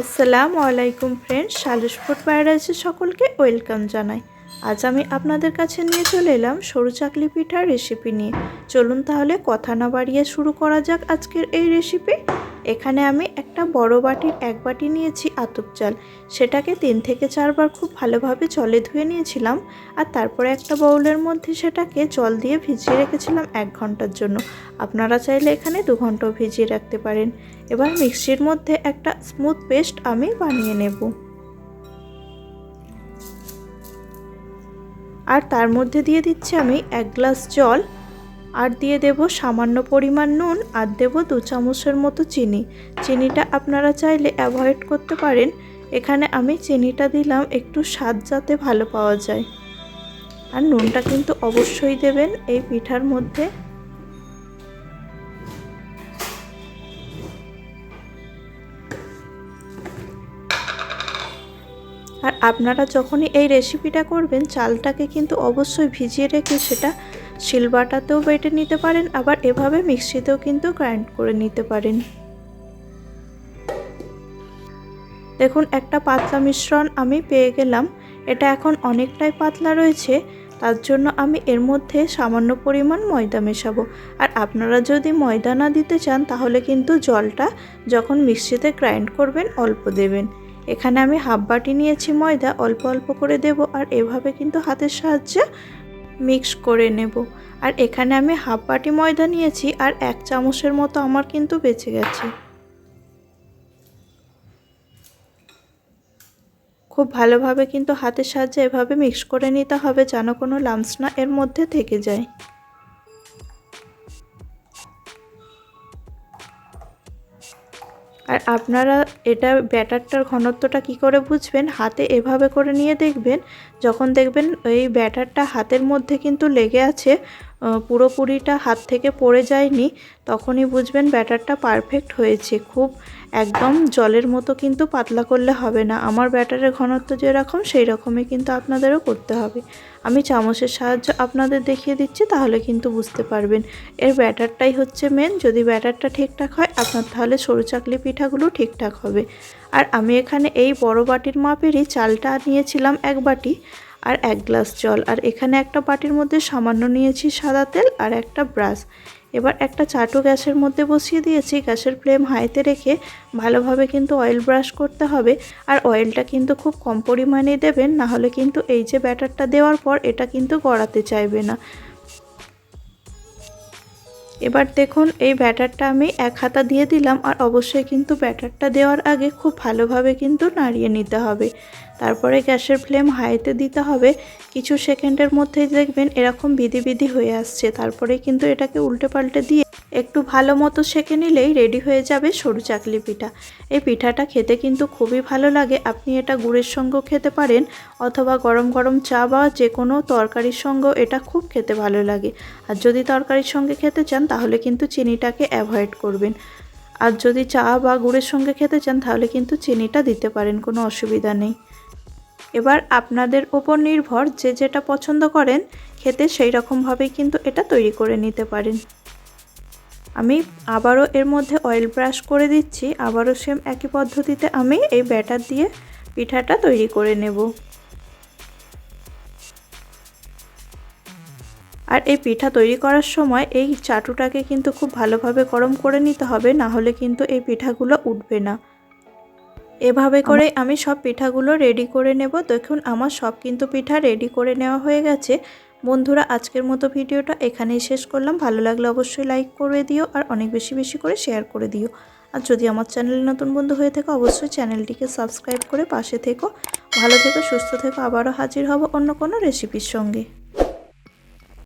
আসসালামু আলাইকুম friends সালুস food প্যারাডাইসে সকলকে ওয়েলকাম জানাই। আজ আমি আপনাদের কাছে নিয়ে চলে এলাম সরু চাকলি পিঠার রেসিপি নিয়ে। চলুন তাহলে কথা না বাড়িয়ে শুরু করা যাক আজকের এই রেসিপি এখানে আমি একটা বড় বাটির এক বাটি নিয়েছি আতপ চাল। সেটাকে তিন থেকে চারবার খুব ভালোভাবে জলে ধুয়ে নিয়েছিলাম আর তারপরে একটা বাউলের মধ্যে সেটাকে জল দিয়ে ভিজিয়ে রেখেছিলাম এক ঘণ্টার জন্য। আপনারা চাইলে এখানে দু ঘন্টাও ভিজিয়ে রাখতে পারেন। এবার মিক্সির মধ্যে একটা স্মুথ পেস্ট আমি বানিয়ে নেব। আর তার মধ্যে দিয়ে দিচ্ছি আমি এক গ্লাস জল। আর দিয়ে দেব সামান্য পরিমাণ নুন আর দেব দু চামচের মতো চিনি। চিনিটা আপনারা চাইলে অ্যাভয়েড করতে পারেন। এখানে আমি চিনিটা দিলাম, একটু স্বাদ যাতে ভালো পাওয়া যায়। আর নুনটা কিন্তু অবশ্যই দেবেন এই পিঠার মধ্যে। আর আপনারা যখনই এই রেসিপিটা করবেন, চালটাকে কিন্তু অবশ্যই ভিজিয়ে রেখে সেটা শিলবাটাতেও বেটে নিতে পারেন, আবার এভাবে মিক্সিতেও কিন্তু গ্রাইন্ড করে নিতে পারেন। দেখুন, একটা পাতলা মিশ্রণ আমি পেয়ে গেলাম। এটা এখন অনেকটাই পাতলা রয়েছে, তার জন্য আমি এর মধ্যে সামান্য পরিমাণ ময়দা মেশাবো। আর আপনারা যদি ময়দা না দিতে চান, তাহলে কিন্তু জলটা যখন মিক্সিতে গ্রাইন্ড করবেন, অল্প দেবেন। এখানে আমি হাফ বাটি নিয়েছি ময়দা, অল্প অল্প করে দেব, আর এভাবে কিন্তু হাতের সাহায্যে মিক্স করে নেব। আর এখানে আমি হাফ বাটি ময়দা নিয়েছি আর এক চামচের মতো আমার কিন্তু বেঁচে গেছে। খুব ভালোভাবে কিন্তু হাতের সাহায্যে এভাবে মিক্স করে নিতে হবে যেন কোনো লামস না এর মধ্যে থেকে যায়। আর আপনারা এটা ব্যাটারটার ঘনত্বটা কি করে বুঝবেন? হাতে এভাবে করে নিয়ে দেখবেন। যখন দেখবেন এই ব্যাটারটা হাতের মধ্যে কিন্তু লেগে আছে পুরোপুরিটা হাত থেকে পড়ে যায়নি, তখনই বুঝবেন ব্যাটারটা পারফেক্ট হয়েছে। খুব একদম জলের মতো কিন্তু পাতলা করলে হবে না। আমার ব্যাটারের ঘনত্ব যেরকম সেই রকমই কিন্তু আপনাদেরও করতে হবে। আমি চামচের সাহায্য আপনাদের দেখিয়ে দিচ্ছি, তাহলে কিন্তু বুঝতে পারবেন। এর ব্যাটারটাই হচ্ছে মেন যদি ব্যাটারটা ঠিকঠাক হয়, আপনার তাহলে সরু চাকলি পিঠাগুলো ঠিকঠাক হবে। আর আমি এখানে এই বড় বাটির মাপেরই চালটা নিয়েছিলাম এক বাটি। আর এক গ্লাস জল। আর এখানে একটা বাটির মধ্যে সামান্য নিয়েছি সাদা তেল আর একটা ব্রাশ। এবার একটা চাটু গ্যাসের মধ্যে বসিয়ে দিয়েছি। গ্যাসের ফ্লেম হাইতে রেখে ভালোভাবে কিন্তু অয়েল ব্রাশ করতে হবে। আর অয়েলটা কিন্তু খুব কম পরিমাণে দেবেন, নাহলে কিন্তু এই যে ব্যাটারটা দেওয়ার পর এটা কিন্তু গড়াতে চাইবে না। এবার দেখুন, এই ব্যাটারটা আমি এক হাতা দিয়ে দিলাম আর অবশ্যই কিন্তু ব্যাটারটা দেওয়ার আগে খুব ভালোভাবে কিন্তু নাড়িয়ে নিতে হবে। তারপরে গ্যাসের ফ্লেম হাইতে দিতে হবে। কিছু সেকেন্ডের মধ্যেই দেখবেন এরকম বিধি বিধি হয়ে আসছে। তারপরে কিন্তু এটাকে উল্টে পাল্টে দিয়ে একটু ভালো মতো সেঁকে নিলেই রেডি হয়ে যাবে সরু চাকলি পিঠা। এই পিঠাটা খেতে কিন্তু খুবই ভালো লাগে। আপনি এটা গুড়ের সঙ্গেও খেতে পারেন অথবা গরম গরম চা বা যে কোনো তরকারির সঙ্গেও এটা খুব খেতে ভালো লাগে। আর যদি তরকারির সঙ্গে খেতে চান তাহলে কিন্তু চিনিটাকে অ্যাভয়েড করবেন। আর যদি চা বা গুড়ের সঙ্গে খেতে চান, তাহলে কিন্তু চিনিটা দিতে পারেন, কোনো অসুবিধা নেই। এবার আপনাদের ওপর নির্ভর যে যেটা পছন্দ করেন, খেতে সেই রকমভাবেই কিন্তু এটা তৈরি করে নিতে পারেন। আমি আবারও এর মধ্যে অয়েল ব্রাশ করে দিচ্ছি। আবারও সেম একই পদ্ধতিতে আমি এই ব্যাটার দিয়ে পিঠাটা তৈরি করে নেব। আর এই পিঠা তৈরি করার সময় এই চাটুটাকে কিন্তু খুব ভালোভাবে গরম করে নিতে হবে না হলে কিন্তু এই পিঠাগুলো উঠবে না। এভাবে করে আমি সব পিঠাগুলো রেডি করে নেব। দেখুন আমার সব কিন্তু পিঠা রেডি করে নেওয়া হয়ে গেছে। বন্ধুরা আজকের মতো ভিডিওটা এখানেই শেষ করলাম। ভালো লাগলে অবশ্যই লাইক করে দিও আর অনেক বেশি বেশি করে শেয়ার করে দিও। আর যদি আমার চ্যানেলে নতুন বন্ধু হয়ে থাকে অবশ্যই চ্যানেলটিকে সাবস্ক্রাইব করে পাশে থেকো। ভালো থেকো সুস্থ থেকো আবারও হাজির হব অন্য কোনো রেসিপির সঙ্গে।